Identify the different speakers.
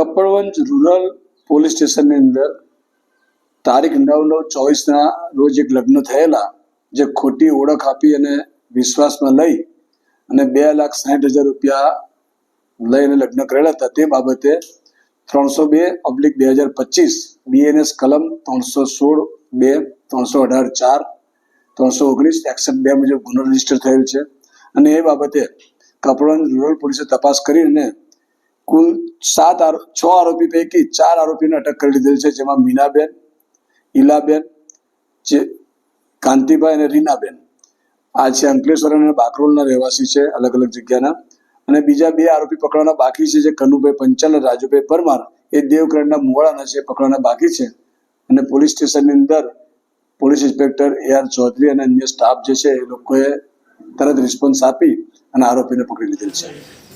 Speaker 1: Kapadvanj rural police સ્ટેશનની અંદર તારીખ નવ નવ ચોવીસના રોજ એક લગ્ન થયેલા, જે ખોટી ઓળખ આપી અને વિશ્વાસમાં લઈ અને બે લાખ સાઠ હજાર રૂપિયા લઈને લગ્ન કરેલા હતા. તે બાબતે ત્રણસો બે ઓબ્લિક બે હજાર પચીસ બીએનએસ કલમ ત્રણસો સોળ બે, ત્રણસો અઢાર ચાર, ત્રણસો ઓગણીસ એકસઠ બે મુજબ ગુનો રજિસ્ટર થયેલ છે. અને એ બાબતે કપડવંજ રૂરલ પોલીસે તપાસ કરીને કુલ સાત છ આરોપી પૈકી ચાર આરોપીને અટક કરી લીધેલ છે, જેમાં મીનાબેન, ઈલાબેન, જે કાંતિભાઈ અને રીનાબેન. આ છે અંકલેશ્વર અને બાકરોલના રહેવાસી છે અલગ અલગ જગ્યાના. અને બીજા બે આરોપી પકડવાના બાકી છે, જે કનુભાઈ પંચાલ અને રાજુભાઈ પરમાર. એ દેવકરણના મુવાડાના છે, પકડવાના બાકી છે. અને પોલીસ સ્ટેશનની અંદર police inspector A R Chaudhary અને અન્ય સ્ટાફ જે છે, એ લોકોએ તરત રિસ્પોન્સ આપી અને આરોપીને પકડી લીધેલ છે.